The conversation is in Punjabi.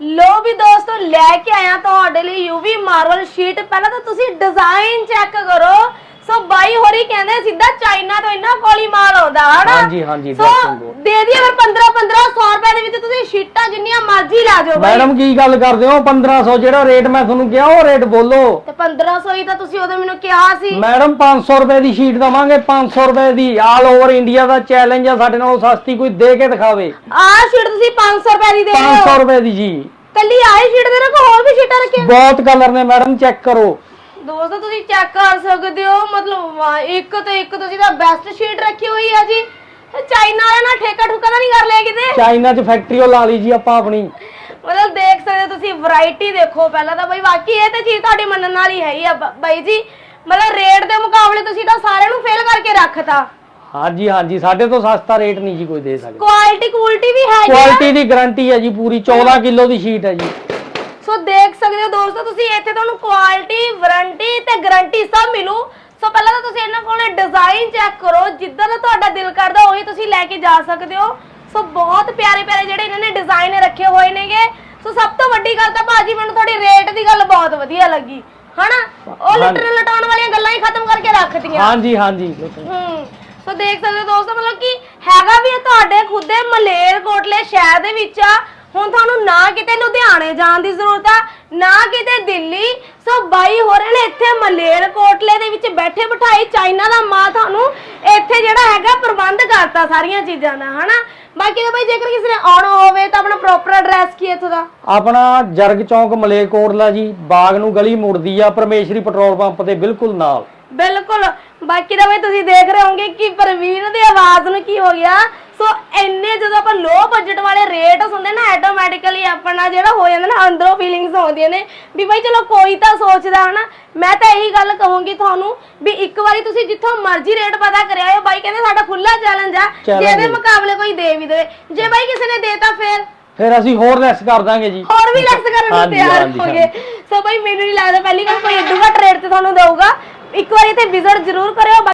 ਲੋ ਵੀ ਦੋਸਤੋ, ਲੈ ਕੇ ਆਇਆ ਤੁਹਾਡੇ ਲਈ ਯੂਵੀ ਮਾਰਵਲ ਸ਼ੀਟ ਪਹਿਲਾਂ ਤਾਂ ਤੁਸੀਂ ਡਿਜ਼ਾਈਨ ਚੈੱਕ ਕਰੋ। ਸੋ ਬਾਈ ਹੋਰੀ ਕਹਿੰਦੇ ਸਿੱਧਾ ਚਾਈਨਾ ਤੋਂ ਇੰਨਾ ਕੋਲ ਹਨਾ ਹਾਂਜੀ, ਹਾਂਜੀ, ਸੋ। ਦੇ ਦਈਏ ਫਿਰ 15 1500 ਰੁਪਏ ਦੇ ਵਿੱਚ ਤੁਸੀਂ ਸ਼ੀਟਾਂ ਜਿੰਨੀਆਂ ਮਰਜ਼ੀ ਲਾ ਜਾਓ ਬਾਈ। ਮੈਡਮ ਕੀ ਗੱਲ ਕਰਦੇ ਹੋ? 1500 ਜਿਹੜਾ ਰੇਟ ਮੈਂ ਤੁਹਾਨੂੰ ਕਿਹਾ ਉਹ ਰੇਟ ਬੋਲੋ। ਤੇ 1500 ਹੀ ਤਾਂ ਤੁਸੀਂ ਉਦੋਂ ਮੈਨੂੰ ਕਿਹਾ ਸੀ। ਮੈਡਮ 500 ਰੁਪਏ ਦੀ ਸ਼ੀਟ ਦਵਾਂਗੇ 500 ਰੁਪਏ ਦੀ। ਆਲ ਓਵਰ ਇੰਡੀਆ ਦਾ ਚੈਲੰਜ ਆ ਸਾਡੇ ਨਾਲੋਂ ਸਸਤੀ ਕੋਈ ਦੇ ਕੇ ਦਿਖਾਵੇ। ਆਹ ਸ਼ੀਟ ਤੁਸੀਂ 500 ਰੁਪਏ ਦੀ ਦੇ ਰਹੇ 500 ਹੋ। ਰੁਪਏ ਦੀ ਜੀ। ਕੱਲੀ ਆਹੀ ਸ਼ੀਟ ਦੇ ਰੱਖੋ ਹੋਰ ਵੀ ਸ਼ੀਟਾਂ ਰੱਖੀਆਂ। ਬਹੁਤ ਕਲਰ ਨੇ ਮੈਡਮ ਚੈੱਕ ਕਰੋ। ਦੋਸਤੋ ਤੁਸੀਂ ਚੈੱਕ ਕਰ ਸਕਦੇ ਹੋ ਮਤਲਬ ਵਾਹ, ਇੱਕ ਤੋਂ ਇੱਕ ਤੁਸੀਂ ਤਾਂ ਬੈਸਟ ਸ਼ੀਟ ਰੱਖੀ ਹੋਈ ਹੈ ਜੀ। ਚਾਈਨਾ ਵਾਲਿਆਂ ਨਾਲ ਠੇਕਾ ਠੁਕਾ ਤਾਂ ਨਹੀਂ ਕਰ ਲਿਆ ਕਿਤੇ? ਚਾਈਨਾ 'ਚ ਫੈਕਟਰੀ ਉਹ ਲਾ ਲਈ ਜੀ ਆਪਾਂ ਆਪਣੀ। ਮਤਲਬ ਦੇਖ ਸਕਦੇ ਹੋ ਤੁਸੀਂ ਵੈਰਾਈਟੀ ਦੇਖੋ ਪਹਿਲਾਂ ਤਾਂ ਬਈ ਬਾਕੀ ਇਹ ਤੇ ਚੀਜ਼ ਤੁਹਾਡੀ ਮੰਨਣ ਵਾਲੀ ਹੈ ਹੀ ਆ। ਬ- ਬਾਈ ਜੀ ਮਤਲਬ ਰੇਟ ਦੇ ਮੁਕਾਬਲੇ ਤੁਸੀਂ ਤਾਂ ਸਾਰਿਆਂ ਨੂੰ ਫੇਲ ਕਰਕੇ ਰੱਖਤਾ। ਹਾਂਜੀ ਹਾਂਜੀ ਸਾਡੇ ਤੋਂ ਸਸਤਾ ਰੇਟ ਨਹੀਂ ਜੀ ਕੋਈ ਦੇ ਸਕਦਾ। ਕੁਆਲਿਟੀ ਕੁਆਲਿਟੀ ਵੀ ਹੈ ਜੀ ਕੁਆਲਿਟੀ ਦੀ ਗਾਰੰਟੀ ਹੈ ਜੀ ਪੂਰੀ 14 ਕਿਲੋ ਦੀ ਸ਼ੀਟ ਹੈ ਜੀ। ਸੋ ਦੇਖ ਸਕਦੇ ਹੋ ਦੋਸਤੋ ਤੁਸੀਂ ਇੱਥੇ ਤੁਹਾਨੂੰ ਕੁਆਲਿਟੀ ਵਾਰੰਟੀ ਤੇ ਗਾਰੰਟੀ ਸਭ ਮਿਲੂ। ਸੋ ਪਹਿਲਾਂ ਤਾਂ ਤੁਸੀਂ ਇਹਨਾਂ ਕੋਲੇ ਡਿਜ਼ਾਈਨ ਚੈੱਕ ਕਰੋ ਜਿੱਦਾਂ ਦਾ ਤੁਹਾਡਾ ਦਿਲ ਕਰਦਾ ਉਹੀ ਤੁਸੀਂ ਲੈ ਕੇ ਜਾ ਸਕਦੇ ਹੋ। ਸੋ ਬਹੁਤ ਪਿਆਰੇ ਪਿਆਰੇ ਜਿਹੜੇ ਇਹਨਾਂ ਨੇ ਡਿਜ਼ਾਈਨ ਰੱਖੇ ਹੋਏ ਨੇਗੇ। ਸੋ ਸਭ ਤੋਂ ਵੱਡੀ ਗੱਲ ਤਾਂ ਭਾਜੀ ਮੈਨੂੰ ਤੁਹਾਡੀ ਰੇਟ ਦੀ ਗੱਲ ਬਹੁਤ ਵਧੀਆ ਲੱਗੀ। ਹਨਾ? ਉਹ ਲੁੱਟਣ ਲਟਾਉਣ ਵਾਲੀਆਂ ਗੱਲਾਂ ਹੀ ਖਤਮ ਕਰਕੇ ਰੱਖਤੀਆਂ ਹਾਂਜੀ ਹਾਂਜੀ ਹੂੰ। ਸੋ ਦੇਖ ਸਕਦੇ ਹੋ ਦੋਸਤੋ ਮਤਲਬ ਕਿ ਹੈਗਾ ਵੀ ਇਹ ਤੁਹਾਡੇ ਖੁਦ ਦੇ ਮਲੇਰਕੋਟਲੇ ਸ਼ਹਿਰ ਦੇ ਵਿੱਚ ਆ। ਹੁਣ ਤੁਹਾਨੂੰ ਨਾ ਕਿਤੇ ਲੁਧਿਆਣੇ ਜਾਣ ਦੀ ਜ਼ਰੂਰਤ ਆ, ਨਾ ਕਿਤੇ ਦਿੱਲੀ। ਸੋ ਬਾਈ ਹੋ ਰਹੇ ਨੇ ਇੱਥੇ ਮਲੇਰਕੋਟਲੇ ਦੇ ਵਿੱਚ ਬੈਠੇ ਬਿਠਾਈ ਚਾਈਨਾ ਦਾ ਮਾਂ ਤੁਹਾਨੂੰ ਇੱਥੇ ਜਿਹੜਾ ਹੈਗਾ ਪ੍ਰਬੰਧ ਕਰਤਾ ਸਾਰੀਆਂ ਚੀਜ਼ਾਂ ਦਾ, ਹਨਾ? ਬਾਕੀ ਤਾਂ ਬਾਈ ਜੇਕਰ ਕਿਸੇ ਨੇ ਆਉਣਾ ਹੋਵੇ ਤਾਂ ਆਪਣਾ ਪ੍ਰੋਪਰ ਐਡਰੈਸ ਕੀ ਹੈ ਇੱਥੋਂ ਦਾ? ਆਪਣਾ ਜਰਗ ਚੌਂਕ ਮਲੇਕੋਟਲਾ ਜੀ, ਬਾਗ ਨੂੰ ਗਲੀ ਮੁੜਦੀ ਆ, ਪਰਮੇਸ਼ਰੀ ਪੈਟਰੋਲ ਪੰਪ ਦੇ ਬਿਲਕੁਲ ਨਾਲ। ਬਿਲਕੁਲ। ਬਾਕੀ ਤਾਂ ਬਈ ਤੁਸੀਂ ਦੇਖ ਰਹੇ ਹੋਵੋਗੇ ਕਿ ਪ੍ਰਵੀਨ ਦੀ ਆਵਾਜ਼ ਨੂੰ ਕੀ ਹੋ ਗਿਆ। ਸੋ ਇੰਨੇ ਜਦੋਂ ਆਪਾਂ ਲੋ ਬਜਟ ਵਾਲੇ ਰੇਟ ਸੁਣਦੇ ਨਾ ਆਟੋਮੈਟਿਕਲੀ ਆਪਣਾ ਜਿਹੜਾ ਹੋ ਜਾਂਦਾ ਨਾ ਅੰਦਰੋਂ ਫੀਲਿੰਗਸ ਆਉਂਦੀਆਂ ਨੇ। ਵੀ ਬਈ ਚਲੋ ਕੋਈ ਤਾਂ ਸੋਚਦਾ ਹਨਾ। ਮੈਂ ਤਾਂ ਇਹੀ ਗੱਲ ਕਹੂੰਗੀ ਤੁਹਾਨੂੰ ਵੀ ਇੱਕ ਵਾਰੀ ਤੁਸੀਂ ਜਿੱਥੋਂ ਮਰਜ਼ੀ ਰੇਟ ਪਤਾ ਕਰਿਆ ਆਇਓ ਬਾਈ ਕਹਿੰਦੇ ਸਾਡਾ ਖੁੱਲਾ ਚੈਲੰਜ ਆ। ਜੇ Challenge ਇਹਦੇ ਹੈ। ਮੁਕਾਬਲੇ ਕੋਈ ਦੇ ਵੀ ਦੇਵੇ। ਜੇ ਬਾਈ ਕਿਸੇ ਨੇ ਦੇਤਾ ਫੇਰ? ਫਿਰ ਅਸੀਂ ਹੋਰ ਲੈਸ ਕਰ ਦਾਂਗੇ ਜੀ। ਹੋਰ ਵੀ ਲੈਸ ਕਰਨ ਨੂੰ ਤਿਆਰ ਹੋਗੇ। ਸੋ ਬਈ ਮੈਨੂੰ ਨਹੀਂ ਲੱਗਦਾ ਪਹਿਲੀ ਗੱਲ ਕੋਈ ਏਡੂ ਘੱਟ ਰੇਟ ਤੇ ਤੁਹਾਨੂੰ ਦਊਗਾ। ਇੱਕ ਵਾਰੀ ਤੇ ਵਿਜ਼ਿਟ ਜ਼ਰੂਰ ਕਰਿਓ।